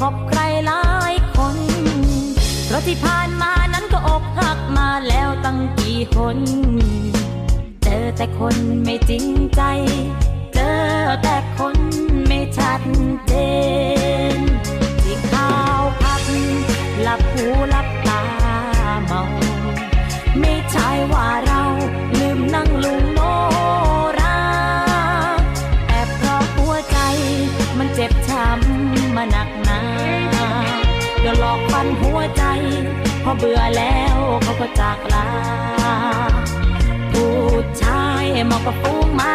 คบใครหลายคนเพราะที่ผ่านมานั้นก็อกหักมาแล้วตั้งกี่คน เจอแต่คนไม่จริงใจ เจอแต่คนไม่ชัดเจน ที่ข้าวพักหลับหูหลับตาเมาไม่ใช่ว่าเราลืมนั่งลุงโนราแอบเพราะหัวใจมันเจ็บช้ำมาหนัก อกฟันหัวใจ พอเบื่อแล้วเขาก็จากลาผู้ชายมองกับฟูงมา